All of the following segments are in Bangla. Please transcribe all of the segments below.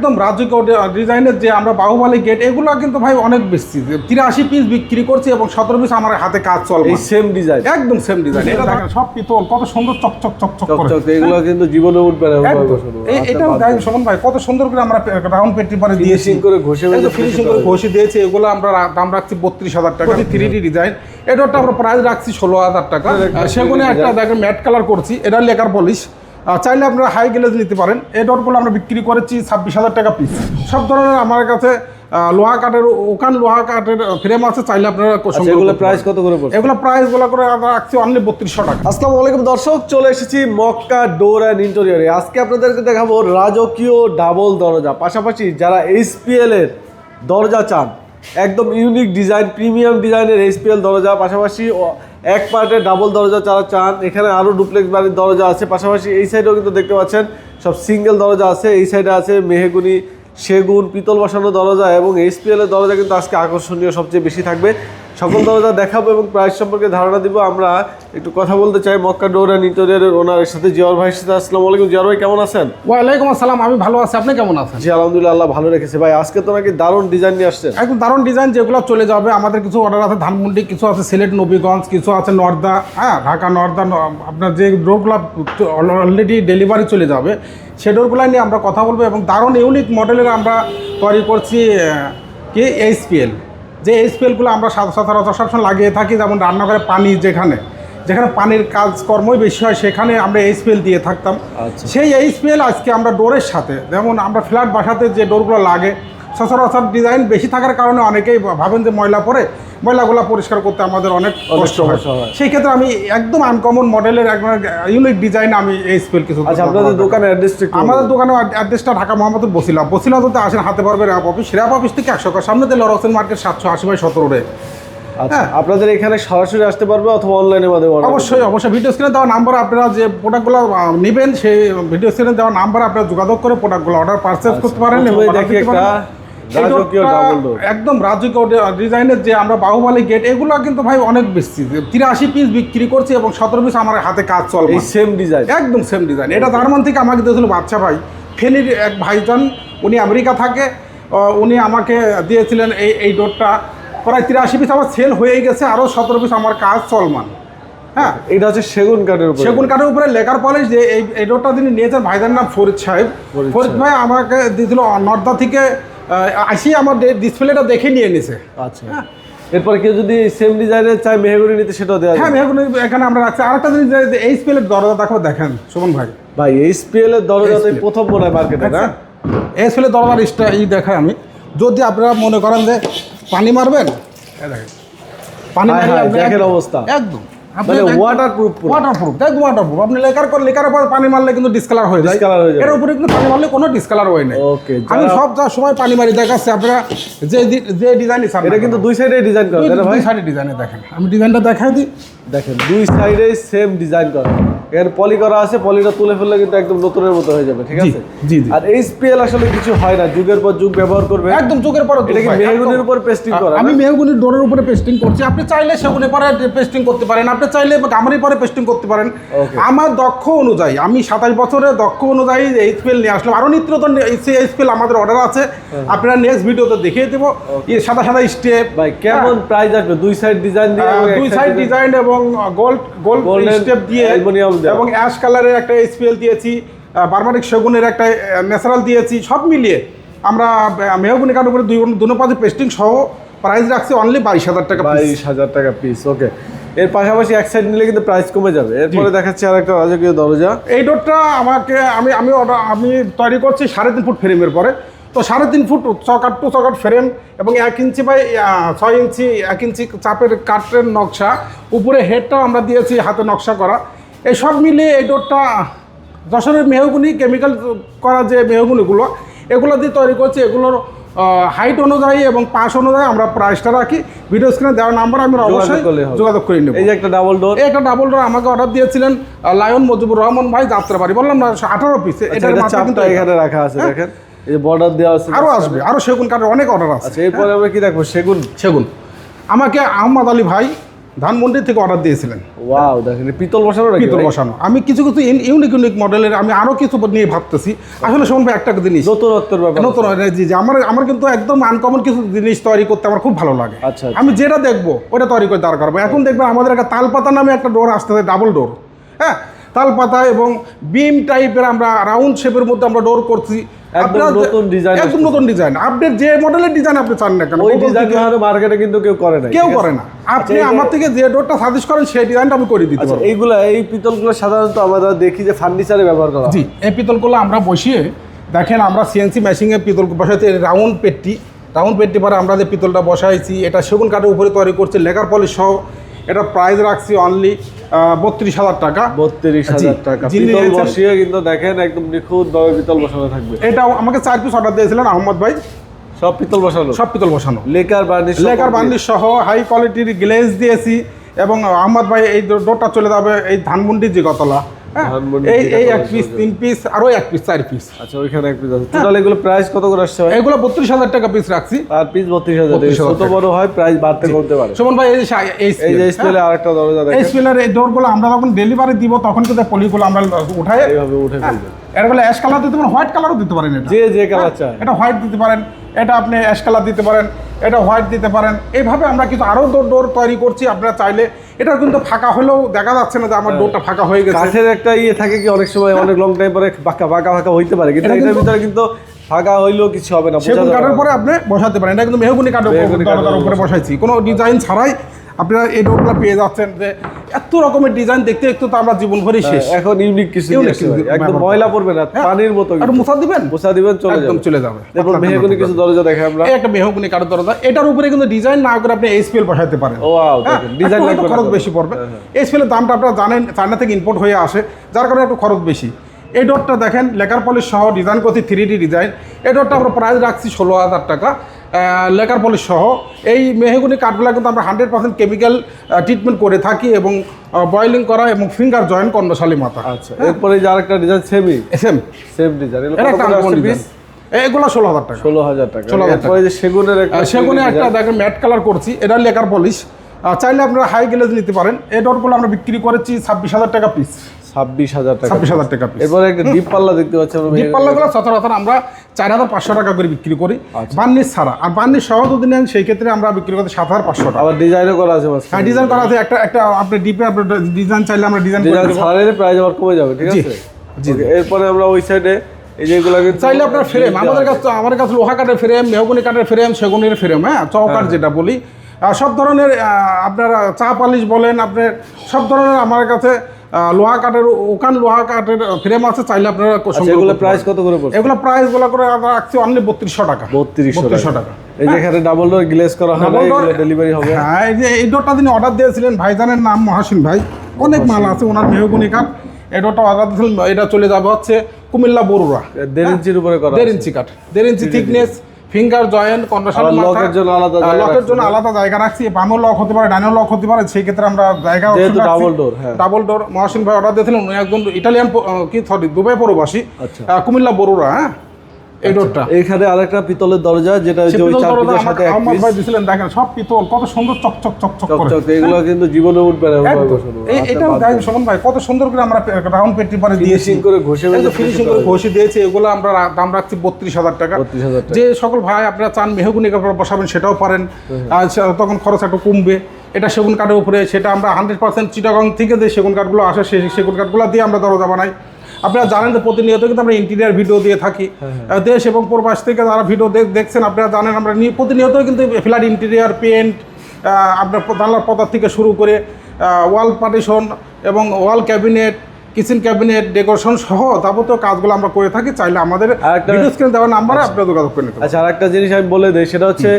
একদম রাজকীয় ডিজাইনের যে আমরা বাহুবালি গেট এগুলো কিন্তু ভাই অনেক বেশি। তিরাশি পিস বিক্রি করছি এবং সতেরো পিস আমার হাতে কাজ চলবে এই সেম ডিজাইন একদম সেম ডিজাইন এটা দেখেন সব পিতল কত সুন্দর চকচক চকচক করে। এগুলো কিন্তু জীবনে উঠবে না আচ্ছা, এটাও দেখেন দাও। ভাই কত সুন্দর করে আমরা রাউন্ড পেটি পারে দিয়েছি। করে ঘষে ফিনিশিং করে ঘষে দিয়েছি এগুলো আমরা দাম রাখছি বত্রিশ হাজার টাকা। থ্রি ডি ডিজাইন এটা আমরা প্রাইস রাখছি ষোলো হাজার টাকা। সেগুলো একটা দেখেন ম্যাট কালার করছি এটা লেকার পলিশ চাইলে আপনারা হাই গ্লেজ নিতে পারেন। এই ডটগুলো আমরা বিক্রি করেছি ছাব্বিশ হাজার টাকা পিস সব ধরনের আমার কাছে লোহা কাঠের ওখান লোহা কাঠের ফ্রেম আছে চাইলে আপনারা আচ্ছা এগুলো প্রাইস কত করে পড়ছে? এগুলো প্রাইসগুলো করে আমরা রাখছি অনলি বত্রিশশো টাকা। আসসালামু আলাইকুম দর্শক চলে এসেছি মক্কা ডোর অ্যান্ড ইন্টেরিয়রে। আজকে আপনাদেরকে দেখাবো রাজকীয় ডাবল দরজা। পাশাপাশি যারা এইচপিএল এর দরজা চান একদম ইউনিক ডিজাইন প্রিমিয়াম ডিজাইনের এইচপিএল দরজা পাশাপাশি এক পার্টে ডাবল দরজা যারা চান। এখানে আরও ডুপ্লেক্স বাড়ির দরজা আছে। পাশাপাশি এই সাইডেও কিন্তু দেখতে পাচ্ছেন, সব সিঙ্গেল দরজা আছে। এই সাইডে আছে মেহেগুনি, সেগুন, পিতল বসানো দরজা এবং এসপিএলের দরজা কিন্তু আজকে আকর্ষণীয় সবচেয়ে বেশি থাকবে। সকল দরজা দেখাবো এবং প্রাইস সম্পর্কে ধারণা দিব আমরা একটু কথা বলতে চাই মক্কা ডোর অ্যান্ড ইন্টেরিয়রের ওনারের সাথে। জিয়ার ভাইয়ের সাথে আসসালামু আলাইকুম। জিয়ার ভাই কেমন আছেন? ওয়ালাইকুম আসসালাম আমি ভালো আছি। আপনি কেমন আছেন? জি আলহামদুলিল্লাহ আল্লাহ ভালো রেখেছে। ভাই আজকে তো নাকি দারুণ ডিজাইন নিয়ে আসছেন। একদম দারুণ ডিজাইন যেগুলো চলে যাবে আমাদের কিছু অর্ডার আছে ধানমন্ডি কিছু আছে সিলেট নবীগঞ্জ কিছু আছে নর্দা হ্যাঁ ঢাকা নর্দা আপনার যে ডোরগুলো অলরেডি ডেলিভারি চলে যাবে সে ডোরগুলো নিয়ে আমরা কথা বলব এবং দারুণ ইউনিক মডেলের আমরা তৈরি করছি কি? এইচপিএল যে এই স্পেলগুলো আমরা সচরাচর সবসময় লাগিয়ে থাকি যেমন রান্নাঘরে পানি যেখানে যেখানে পানির কাজকর্মই বেশি হয় সেখানে আমরা এই স্পেল দিয়ে থাকতাম। সেই এই স্পেল আজকে আমরা ডোরের সাথে যেমন আমরা ফ্ল্যাট বাসাতে যে ডোরগুলো লাগে সচরাচর ডিজাইন বেশি থাকার কারণে অনেকেই ভাবেন যে ময়লা পরে ময়লাগুলো পরিষ্কার করতে আমাদের অনেক কষ্ট হয়। সেই ক্ষেত্রে আমি একদম আনকমন মডেলের ইউনিক ডিজাইন আমি এইচপিএল কিছু আচ্ছা আপনাদের দোকানের অ্যাড্রেসটা আমাদের দোকানে অ্যাড্রেসটা ঢাকা মোহাম্মদপুর বসিলা বসিলা যদি আসেন হাতে পারবে র্যাপ অফিস র্যাপ অফিস থেকে একশো সামনে দিলে রসেন মার্কেট সাতশো আশি বাই সতেরো রে। আচ্ছা হ্যাঁ। আপনাদের এখানে সরাসরি আসতে পারবে অথবা অনলাইনে মাধ্যমে অবশ্যই অবশ্যই। ভিডিও স্ক্রিনে দেওয়া নাম্বার আপনারা যে প্রোডাক্টগুলো নেবেন সেই ভিডিও স্ক্রিনে দেওয়া নাম্বার আপনারা যোগাযোগ করে প্রোডাক্টগুলো অর্ডার পারচেজ করতে পারেন দেখি একটা একদম রাজকীয় ডিজাইনের যে আমরা বাহুবালি গেট এগুলো কিন্তু ভাই অনেক বেশি। তিরাশি পিস বিক্রি করছি এবং সতেরো পিস আমার হাতে কাজ চলবে এই সেম ডিজাইন একদম সেম ডিজাইন এটা জার্মান থেকে আমাকে দিয়েছিল বাচ্চা ভাই। ফেনীর এক ভাইজন উনি আমেরিকা থাকে উনি আমাকে দিয়েছিলেন এই এই ডোরটা প্রায় তিরাশি পিস আমার সেল হয়ে গেছে আরও সতেরো পিস আমার কাজ চলমান। হ্যাঁ? এটা হচ্ছে সেগুন কাঠের উপরে। সেগুন কাঠের উপরে লেখার পলিশ যে এই এই ডোরটা তিনি নিয়েছেন ভাইদের নাম ফরিদ সাহেব। ফরিদ ভাই আমাকে দিয়েছিল নর্দা থেকে আসি আমার ডিসপ্লেটা দেখে নিয়ে নিছে। আচ্ছা। এরপর কেউ যদি সেম ডিজাইনের চাই মেহগুনি নিতে সেটাও দেওয়া হ্যাঁ মেহগুনি এখানে আমরা রাখছি। আরেকটা জিনিস যে এই স্পেলের দরজা দেখো দেখেন সুমন ভাই। ভাই এইচপিএল এর দরজা প্রথম মনে হয় মার্কেটে না? এই স্পেলে দরজার ইস্টা ই দেখাই আমি। যদি আপনারা মনে করেন যে পানি মারবেন দেখেন। পানি হায় হায়, একদম- অবস্থা। একদম। মানে ওয়াটারপ্রুফ ওয়াটারপ্রুফ আপনি লেকার করে লেকার পর পানি মারলে কিন্তু ডিসকালার হয়ে যায়। Discolor হয়ে যাবে। এর উপরে কিন্তু পানি মারলে কোনো ডিসকালার হয় না Okay, আমি সব যা সময় পানি মারি দেখাচ্ছি আপনারা যে যে ডিজাইন এটা কিন্তু দুই সাইডে ডিজাইন করা তাই ভাই? সাইডে ডিজাইনে দেখেন। আমি ডিজাইনটা দেখাই দিই। দেখেন দুই সাইডে সেম ডিজাইন করা। এখানে পলি করা আছে পলিটা তুলে ফেললে কিন্তু একদম নতুনের মতো হয়ে যাবে ঠিক আছে? জি। আর এইচপিএল আসলে কিছু হয় না যুগের পর যুগ ব্যবহার করবে। একদম চোখের পরে এটা কি মেহগুনির উপর পেস্টিং করা আমি? মেহগুনির ডোরের উপরে পেস্টিং করছি। আপনি চাইলে সেগুনের পরে পেস্টিং করতে পারেন। আপনি চাইলে গামারির পরে পেস্টিং করতে পারেন। আমার দক্ষ অনুযায়ী আমি সাতাশ বছরের দক্ষ অনুযায়ী এইচপিএল নিয়ে আসলাম। আরও নিত্য নতুন এইচপিএল আমাদের অর্ডার আছে। আপনারা নেক্সট ভিডিওতে দেখিয়ে দেবো। সাদা সাদা স্টেপ কেমন প্রাইস আসবে? দুই সাইড ডিজাইন দিয়ে দুই সাইড ডিজাইন এবং গোল্ড গোল্ড স্টেপ দিয়ে। এবং অ্যাশ কালারের একটা এইচপিএল দিয়েছি। বার্মাটিক সেগুনের একটা ন্যাচারাল দিয়েছি। সব মিলিয়ে আমরা মেহগুনি কাঠ উপরে দুই দুনো পাশে পেস্টিং সহ প্রাইস রাখছি অনলি বাইশ হাজার টাকা বাইশ হাজার টাকা পিস ওকে এর পাশাপাশি এক সাইড নিলে কিন্তু প্রাইস কমে যাবে। এরপরে দেখাচ্ছি আর একটা রাজকীয় দরজা। এই ডোরটা আমাকে আমি আমি আমি তৈরি করছি সাড়ে তিন ফুট ফ্রেমের পরে। তো সাড়ে তিন ফুট চকাট টু চকাট ফ্রেম এবং এক ইঞ্চি বাই ছয় ইঞ্চি এক ইঞ্চি চাপের কাঠের নকশা। উপরে হেডটাও আমরা দিয়েছি হাতে নকশা করা। এই সব মিলিয়ে এই ডোরটা যশোরের মেহগুনি কেমিক্যাল করা যে মেহগুনিগুলো এগুলো দিয়ে তৈরি করছি। এগুলোর হাইট অনুযায়ী এবং পাশ অনুযায়ী আমরা প্রাইসটা রাখি। ভিডিও স্ক্রিনে দেওয়ার নাম্বার আমরা অবশ্যই যোগাযোগ করে নেব। এই যে একটা ডাবল ডোর এই একটা ডাবল ডোর আমাকে অর্ডার দিয়েছিলেন লায়ন মজিবুর রহমান ভাই যাত্রাবাড়ি। বললাম না আঠারো পিস এটা কিন্তু এখানে রাখা আছে দেখেন। এই যে বর্ডার দেওয়া আছে আরও আসবে আরও সেগুন কাঠের অনেক অর্ডার আছে। আচ্ছা এরপরে আমরা কি দেখব সেগুন? সেগুন। আমাকে আহমদ আলী ভাই ধানমন্ডি থেকে অর্ডার দিয়েছিলেন। ওয়াও দেখেন পিতল বসানো পিতল বসানো। আমি কিছু কিছু ইউনিক ইউনিক মডেলের আমি আরও কিছু নিয়ে ভাবতেছি। আসলে শোন ভাই একটা জিনিস। নতুনত্বের ব্যাপার নতুন জি জি আমার আমার কিন্তু একদম আনকমন কিছু জিনিস তৈরি করতে আমার খুব ভালো লাগে। আচ্ছা, আচ্ছা। আমি যেটা দেখব ওটা তৈরি করে দাঁড় করব। এখন দেখবেন আমাদের একটা তালপাতা নামে একটা ডোর আসতেছে ডাবল ডোর হ্যাঁ তালপাতা এবং বিম টাইপের আমরা রাউন্ড শেপের মধ্যে আমরা ডোর করছি। একদম নতুন design একদম নতুন ডিজাইন আপডেট যে মডেলের ডিজাইন আপনি চান না কেন ওই ডিজাইন মার্কেটে কিন্তু কেউ করে না কেউ করে না। আপনি আমার থেকে যে ডোরটা সাজেস্ট করেন সেই ডিজাইনটা আমি করে দিতে আচ্ছা পারব। এইগুলা এই পিতলগুলো সাধারণত আমরা দেখি যে ফার্নিচারে ব্যবহার করা। জি এই পিতলগুলো আমরা বসিয়ে দেখেন আমরা সিএনসি মেশিনে পিতল বসাইছি রাউন্ড পেটটি রাউন্ড পেটটি পরে আমরা যে পিতলটা বসাইছি এটা সেগুন কাঠের উপরে তৈরি করছি লেকার পলিশ সহ এটা প্রাইস রাখছি অনলি বত্রিশ হাজার টাকা। বত্রিশ হাজার টাকা। পিতল বসিয়ে কিন্তু দেখেন একদম নিখুঁত ভাবে পিতল বসানো থাকবে। এটা আমাকে চার পিস অর্ডার দিয়েছিলেন আহমদ ভাই। সব পিতল বসানো? সব পিতল বসানো। লেকার বার্নিশ লেকার বার্নিশ সহ হাই কোয়ালিটির গ্লেজ দিয়েছি এবং আহমদ ভাই এই ডোরটা চলে যাবে এই ধানমন্ডির যে গতলা। এই এই এক পিস তিন পিস আরও এক পিস চার পিস আচ্ছা ওইখানে এক পিস আছে। টোটাল এগুলো প্রাইস কত করে আসছে ভাই? এগুলো বত্রিশ হাজার টাকা পিস রাখছি। আর পিস বত্রিশ হাজার 32,000 ছোট বড় হয় প্রাইস বাড়তে কমতে পারে। সুমন ভাই এই যে এই এই যে স্পেলে আরেকটা দরজা এই দেখেন এই ডোরগুলো আমরা যখন ডেলিভারি দিব তখন কিন্তু পলিগুলো আমরা উঠাই। এইভাবে উঠে এরগুলো অ্যাশ কালার দিতে পারেন হোয়াইট কালারও দিতে পারেন এটা। যে যে কালার চায়। এটা হোয়াইট দিতে পারেন। এটা আপনি অ্যাশ কালার দিতে পারেন এটা হোয়াইট দিতে পারেন। এইভাবে আমরা কিন্তু আরও ডোর ডোর তৈরি করছি আপনারা চাইলে। এটা কিন্তু ফাঁকা হলেও দেখা যাচ্ছে না যে আমার ডোরটা ফাঁকা হয়ে গেছে। কাঠের একটা ইয়ে থাকে কি অনেক সময় অনেক লং টাইম পরে ফাঁকা ফাঁকা ফাঁকা হইতে পারে। কিন্তু এটা এটার ভিতরে কিন্তু ফাঁকা হইলেও কিছু হবে না সেগুন কাঠের পরে আপনি বসাতে পারেন। এটা কিন্তু মেহগুনি কাঠের উপরে বসাইছি। কোনো ডিজাইন ছাড়াই আপনারা এই ডোরগুলো পেয়ে যাচ্ছেন যে এত রকমের ডিজাইন দেখতে দেখতে তো আমরা জীবন ভরেই শেষ। এখন ইউনিক কিছু একদম ময়লা পড়বে না হ্যাঁ। পানির মতো একটু মুছা দিবেন? পোষা দিবেন চলে একদম চলে যাবে। এরপর মেহগুনি কিছু দরজা দেখে আমরা। একটা মেহগুনি কাঠের দরজা। এটার উপরে কিন্তু ডিজাইন না করে আপনি এইচপিএল বসাতে পারেন। ও ওয়াও হ্যাঁ, দেখেন ডিজাইন একটু লাগবে খরচ বেশি পড়বে। হ্যাঁ, এইচপিএল দামটা আপনারা জানেন চায়না থেকে ইম্পোর্ট হয়ে আসে। যার কারণে একটু খরচ বেশি। এই ডটটা দেখেন লেকার পলিশ সহ ডিজাইন করছি থ্রি ডি ডিজাইন এই ডটটা আমরা প্রাইস রাখছি ষোলো হাজার টাকা। লেকার পলিশ সহ। এই মেহেগুনি কাঠগুলো কিন্তু আমরা হান্ড্রেড পার্সেন্ট কেমিক্যাল ট্রিটমেন্ট করে থাকি এবং বয়েলিং করা এবং ফিঙ্গার জয়েন্ট কর্ণশালী মাথা। আচ্ছা এরপরে যে আরেকটা design semi same same design এগুলো ষোলো হাজার টাকা। ষোলো হাজার টাকা। 16,000 এরপরে যে সেগুনের একটা সেগুনে একটা দেখেন ম্যাট কালার করছি। এটা লেকার পলিশ চাইলে আপনারা হাই গ্লেজ নিতে পারেন। এই ডটগুলো আমরা বিক্রি করেছি ছাব্বিশ হাজার টাকা পিস ছাব্বিশ হাজার টাকা ছাব্বিশ হাজার টাকা এরপরে একটা ডিপ পাল্লা দেখতে পাচ্ছি আমরা ডিপ পাল্লাগুলো সচরাচর আমরা চার হাজার পাঁচশো টাকা করে বিক্রি করি। আচ্ছা। ছাড়া। আর বার্নিশ সহ যদি নেন সেই ক্ষেত্রে আমরা বিক্রি করি সাত হাজার পাঁচশো টাকা। আবার ডিজাইনও করা আছে হ্যাঁ ডিজাইন করা আছে। একটা একটা আপনি ডিপে আপনি ডিজাইন চাইলে আমরা ডিজাইন ছাড়ালে প্রাইস আবার কমে যাবে ঠিক আছে? জি। এরপরে আমরা ওই সাইডে এই যেগুলো চাইলে আপনার ফ্রেম আমাদের কাছে আমার কাছে লোহা কাঠের ফ্রেম মেহগুনি কাঠের ফ্রেম সেগুনের ফ্রেম হ্যাঁ? চৌকাঠ যেটা বলি। সব ধরনের আপনার চা পালিশ বলেন আপনার সব ধরনের আমার কাছে লোহা কাঠের ওখান লোহা কাঠের ফ্রেম আছে চাইলে আপনারা আচ্ছা, এগুলো প্রাইস কত করে পড়ছে? এগুলো প্রাইসগুলো করে আমরা রাখছি অনলি বত্রিশশো টাকা। বত্রিশশো টাকা। এই যেখানে ডাবল ডোর গ্লেজ করা হবে ডেলিভারি হবে। হ্যাঁ এই যে এই ডোরটা তিনি অর্ডার দিয়েছিলেন ভাইজানের নাম মহাসিন ভাই। অনেক মাল আছে ওনার মেহগুনি কাঠ। ডোরটা অর্ডার দিয়েছিলেন এটা চলে যাবে হচ্ছে কুমিল্লা বড়ুরা দেড় ইঞ্চির উপরে করা দেড় ইঞ্চি কাঠ। দেড় ইঞ্চি থিকনেস ফিঙ্গার জয়েন্ট কন্ডাশন লকের জন্য আলাদা জায়গা লকের রাখছি। জন্য আলাদা জায়গা রাখছি বামও লক হতে পারে ডানেও লক হতে পারে সেই ক্ষেত্রে আমরা জায়গা যেহেতু ডাবল ডোর হ্যাঁ। ডাবল ডোর মহাসিন ভাই অর্ডার দিয়েছিলেন উনি একজন ইটালিয়ান কি সরি দুবাই প্রবাসী আচ্ছা। কুমিল্লা বড়ুরা হ্যাঁ এই ডোরটা এইখানে আরেকটা পিতলের দরজা যেটা ওই সে যে ওই পিতল চার দরজা পিসের সাথে এক পিস ভাই দিছিলেন দেখেন সব পিতল কত সুন্দর চকচক চকচক করে। এগুলো কিন্তু জীবনে উঠবে না হাতে এটাও দেখেন সুমন ভাই কত সুন্দর করে আমরা রাউন্ড পেটি পারে দিয়েছি। করে ঘষে ফিনিশিং করে ঘষে দিয়েছি এগুলো আমরা দাম রাখছি বত্রিশ হাজার টাকা। 32,000 টাকা। যে সকল ভাই আপনারা চান মেহগুনি কাপড় বসাবেন সেটাও পারেন। আর তখন খরচ একটু কমবে। এটা সেগুন কাঠের উপরে সেটা আমরা হান্ড্রেড পার্সেন্ট চিটাগং থেকে যে সেগুন কাঠগুলো আসে সেই সেগুন কাঠগুলো দিয়ে আমরা দরজা বানাই। আপনারা জানেন যে প্রতিনিয়ত কিন্তু আমরা ইন্টেরিয়ার ভিডিও দিয়ে থাকি। দেশ এবং প্রবাস থেকে যারা ভিডিও দেখছেন আপনারা জানেন আমরা প্রতিনিয়ত কিন্তু ফ্ল্যাট ইন্টেরিয়ার পেন্ট আপনার জানলার পদার থেকে শুরু করে ওয়াল পার্টিশন এবং wall cabinet kitchen cabinet decoration সহ যাবতীয় কাজগুলো আমরা করে থাকি। চাইলে আমাদের ভিডিও স্ক্রিনে দেওয়া নাম্বারে আপনারা যোগাযোগ করে নিতে আচ্ছা আর একটা জিনিস আমি বলে দিই সেটা হচ্ছে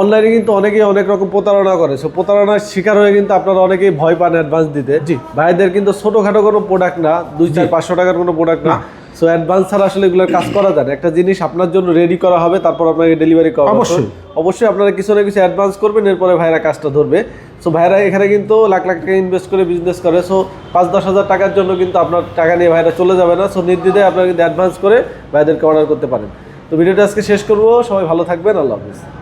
অনলাইনে কিন্তু অনেকেই অনেক রকম প্রতারণা করে। সো প্রতারণার শিকার হয়ে কিন্তু আপনারা অনেকেই ভয় পান অ্যাডভান্স দিতে। জি। ভাইদের কিন্তু ছোটোখাটো কোনো প্রোডাক্ট না দুই চার পাঁচশো টাকার কোনো প্রোডাক্ট না। সো অ্যাডভান্স ছাড়া আসলে এগুলোর কাজ করা যায়। একটা জিনিস আপনার জন্য রেডি করা হবে তারপর আপনাকে ডেলিভারি করা অবশ্যই। অবশ্যই আপনারা কিছু না কিছু অ্যাডভান্স করবেন এরপরে ভাইরা কাজটা ধরবে। সো ভাইরা এখানে কিন্তু লাখ লাখ টাকা ইনভেস্ট করে বিজনেস করে। সো পাঁচ দশ হাজার টাকার জন্য কিন্তু আপনার টাকা নিয়ে ভাইরা চলে যাবে না। সো নির্দ্বিধায় আপনারা কিন্তু অ্যাডভান্স করে ভাইদেরকে অর্ডার করতে পারেন। তো ভিডিওটা আজকে শেষ করব। সবাই ভালো থাকবেন। আল্লাহ হাফিজ।